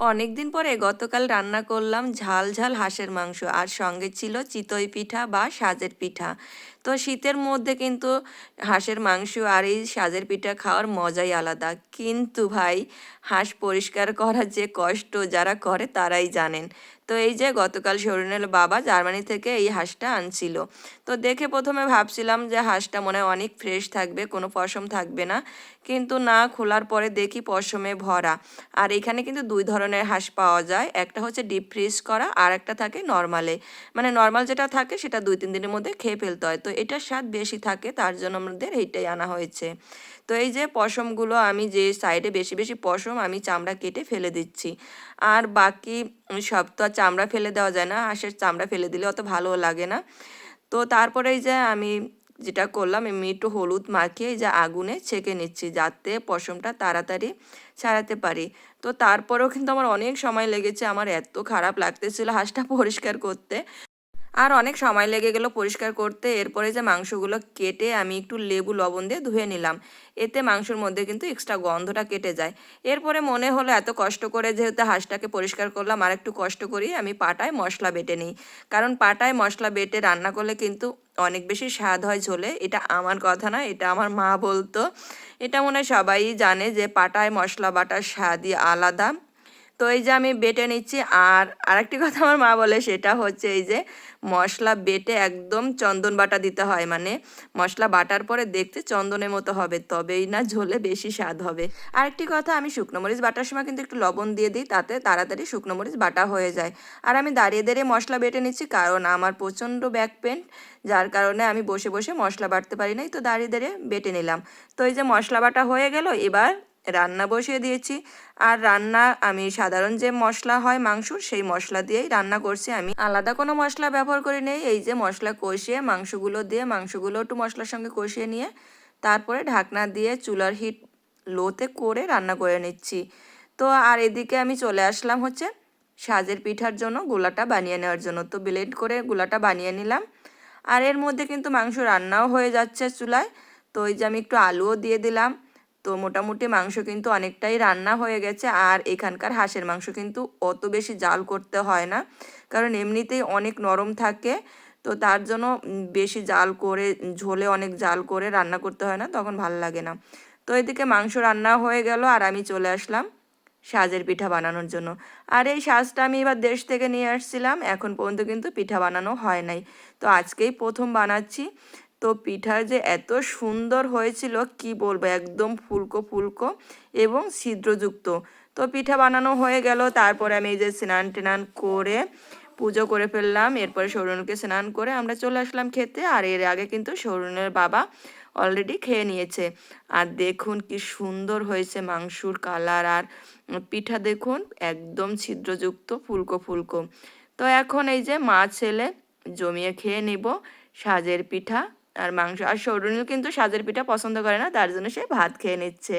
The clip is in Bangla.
অনেক দিন পরে গতকাল রান্না করলাম ঝাল ঝাল হাঁসের মাংস, আর সঙ্গে ছিল চিতই পিঠা বা সাজের পিঠা। তো শীতের মধ্যে কিন্তু হাঁসের মাংস আর এই সাজের পিঠা খাওয়ার মজাই আলাদা। কিন্তু ভাই, হাঁস পরিষ্কার করার যে কষ্ট যারা করে তারাই জানেন। তো এই যে গতকাল শরীরের বাবা জার্মানি থেকে এই হাঁসটা আনছিল। তো দেখে প্রথমে ভাবছিলাম যে হাঁসটা মনে হয় অনেক ফ্রেশ থাকবে, কোনো পশম থাকবে না। কিন্তু না, খোলার পরে দেখি পশমে ভরা। আর এখানে কিন্তু দুই ধরনের হাঁস পাওয়া যায়। একটা হচ্ছে ডিপ ফ্রিজ করা আর একটা থাকে নর্মালে মানে নর্মাল যেটা থাকে সেটা দুই তিন দিনের মধ্যে খেয়ে ফেলতে হয়। তো এটার স্বাদ বেশি থাকে, তার জন্য আমাদের এইটাই আনা হয়েছে। তো এই যে পশমগুলো আমি যে সাইডে বেশি বেশি পশম আমি চামড়া কেটে ফেলে দিচ্ছি। আর বাকি সব তো আর চামড়া ফেলে দেওয়া যায় না, হাঁসের চামড়া ফেলে দিলে অত ভালো লাগে না। তো তারপরে এই যে আমি যেটা করলাম আমি একটু হলুদ মাখিয়ে এই যে আগুনে ছেঁকে নিচ্ছি যাতে পশমটা তাড়াতাড়ি ছাড়াতে পারি। তো তারপরেও কিন্তু আমার অনেক সময় লেগেছে, আমার এত খারাপ লাগতেছিল হাঁসটা পরিষ্কার করতে। আর অনেক সময় লেগে গেল পরিষ্কার করতে। এরপরে যে মাংসগুলো কেটে আমি একটু লেবু, লবণ দিয়ে ধুয়ে নিলাম। এতে মাংসর মধ্যে কিন্তু এক্সট্রা গন্ধটা কেটে যায়। এরপরে মনে হলো এত কষ্ট করে যেহেতু হাঁসটাকে পরিষ্কার করলাম, আর একটু কষ্ট করি আমি পাটায় মশলা বেটে নিই। কারণ পাটায় মশলা বেটে রান্না করলে কিন্তু অনেক বেশি স্বাদ হয় ঝোলে। এটা আমার কথা না, এটা আমার মা বলতো। এটা মনে হয় সবাই জানে যে পাটায় মশলা বাটার স্বাদই আলাদা। তো এই যে আমি বেটে নিচ্ছি, আর আরেকটি কথা আমার মা বলে, সেটা হচ্ছে এই যে মশলা বেটে একদম চন্দন বাটা দিতে হয়। মানে মশলা বাটার পরে দেখতে চন্দনের মতো হবে, তবেই না ঝোলে বেশি স্বাদ হবে। আরেকটি কথা, আমি শুকনো মরিচ বাটার সময় কিন্তু একটু লবণ দিয়ে দিই, তাতে তাড়াতাড়ি শুকনো মরিচ বাটা হয়ে যায়। আর আমি দাঁড়িয়ে দাঁড়িয়ে মশলা বেটে নিচ্ছি, কারণ আমার প্রচণ্ড ব্যাক পেন যার কারণে আমি বসে বসে মশলা বাটতে পারি নাই, তো দাঁড়িয়ে দাঁড়িয়ে বেটে নিলাম। তো এই যে মশলা বাটা হয়ে গেল, এবার রান্না বসিয়ে দিয়েছি। আর রান্না, আমি সাধারণ যে মশলা হয় মাংসর সেই মশলা দিয়েই রান্না করছি আমি। আলাদা কোনো মশলা ব্যবহার করি নেই। এই যে মশলা কষিয়ে, মাংসগুলো দিয়ে, মাংসগুলো একটু মশলার সঙ্গে কষিয়ে নিয়ে, তারপরে ঢাকনা দিয়ে চুলার হিট লোতে করে রান্না করে নিচ্ছি। তো আর এদিকে আমি চলে আসলাম হচ্ছে সাজের পিঠার জন্য, গোলাটা বানিয়ে নেওয়ার জন্য। তো ব্লেড করে গোলাটা বানিয়ে নিলাম। আর এর মধ্যে কিন্তু মাংস রান্নাও হয়ে যাচ্ছে চুলায়। তো ওই যে আমি একটু আলুও দিয়ে দিলাম। তো মোটামুটি মাংস কিন্তু অনেকটাই রান্না হয়ে গেছে। আর এখানকার হাঁসের মাংস কিন্তু অত বেশি জাল করতে হয় না। কারণ এমনিতেই অনেক নরম থাকে। তো তার জন্য বেশি জাল করে, ঝোলে অনেক জাল করে রান্না করতে হয় না, তখন ভালো লাগে না। তো এদিকে মাংস রান্না হয়ে গেল আর আমি চলে আসলাম সাজের পিঠা বানানোর জন্য। আর এই সাজটা আমি এবার দেশ থেকে নিয়ে আসছিলাম, এখন পর্যন্ত কিন্তু পিঠা বানানো হয় নাই। তো আজকেই প্রথম বানাচ্ছি। তো পিঠা যে এত সুন্দর হয়েছিল, কি বলব, একদম ফুলকো ফুলকো এবং ছিদ্রযুক্ত। তো পিঠা বানানো হয়ে গেল, তারপরে আমি এই যে স্নান টেনান করে পুজো করে ফেললাম, এরপরে সরুণকে স্নান করে আমরা চলে আসলাম খেতে, আর এর আগে কিন্তু সরুণের বাবা অলরেডি খেয়ে নিয়েছে। আর দেখুন কি সুন্দর হয়েছে মাংসুর কালার, আর পিঠা দেখুন একদম ছিদ্রযুক্ত, ফুলকো ফুলকো। তো এখন এই যে মা ছেলে জমিয়ে খেয়ে নিব, সাজের পিঠা আর মাংস আর সৌরনীল কিন্তু সাজের পিঠা পছন্দ করে না, তার জন্য সে ভাত খেয়ে নিচ্ছে।